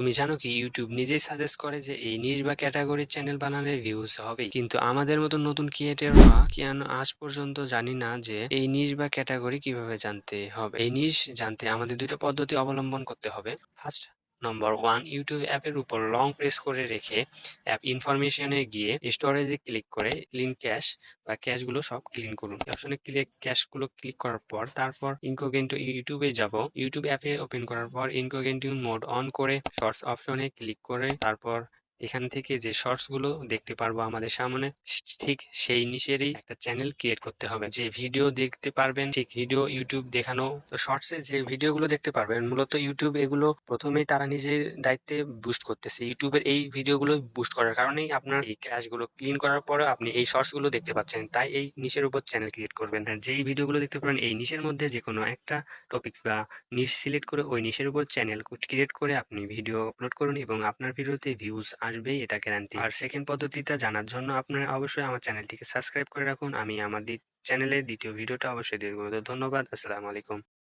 তুমি জানো কি ইউটিউব নিজেই সাজেস্ট করে যে এই নিজ বা ক্যাটাগরির চ্যানেল বানালে ভিউজ হবে কিন্তু আমাদের মতো নতুন ক্রিয়েটররা কেন আজ পর্যন্ত জানি না যে এই নিজ বা ক্যাটাগরি কীভাবে জানতে হবে। এই নিজ জানতে আমাদের দুটো পদ্ধতি অবলম্বন করতে হবে। ফার্স্ট নম্বর ওয়ান ইউটিউব অ্যাপের উপর লং প্রেস করে রেখে অ্যাপ ইনফরমেশনে গিয়ে স্টোরেজে ক্লিক করে ক্লিন ক্যাশ বা ক্যাশগুলো সব ক্লিন করুন। অপশনে ক্লিক ক্যাশগুলো ক্লিক করার পর তারপর ইনকোগেন্টো ইউটিউবে যাব। ইউটিউব অ্যাপে ওপেন করার পর ইনকোগেন্টিউ মোড অন করে শর্টস অপশনে ক্লিক করে তারপর এখান থেকে যে শর্টসগুলো দেখতে পারব আমাদের সামনে, ঠিক সেই নিচেরই একটা চ্যানেল ক্রিয়েট করতে হবে। যে ভিডিও দেখতে পারবেন, ঠিক ভিডিও ইউটিউব দেখানো, তো শর্টসে যে ভিডিওগুলো দেখতে পারবেন, মূলত ইউটিউব এগুলো প্রথমেই তারা নিজের দায়িত্বে বুস্ট করতেছে। ইউটিউবের এই ভিডিওগুলো বুস্ট করার কারণেই আপনার এই ক্র্যাশগুলো ক্লিন করার পরে আপনি এই শর্টসগুলো দেখতে পাচ্ছেন। তাই এই নিচের উপর চ্যানেল ক্রিয়েট করবেন। যেই ভিডিওগুলো দেখতে পারেন এই নিচের মধ্যে যে কোনো একটা টপিকস বা নিশ সিলেক্ট করে ওই নিশের উপর চ্যানেল ক্রিয়েট করে আপনি ভিডিও আপলোড করুন এবং আপনার ভিডিওতে ভিউজ আসবেই এটা গ্যারান্টি আর সেকেন্ড পদ্ধতিটা জানার জন্য আপনারা অবশ্যই আমার চ্যানেলটিকে সাবস্ক্রাইব করে রাখুন। আমি আমার চ্যানেলের দ্বিতীয় ভিডিওটা অবশ্যই দেখব ধন্যবাদ, আসসালামু আলাইকুম।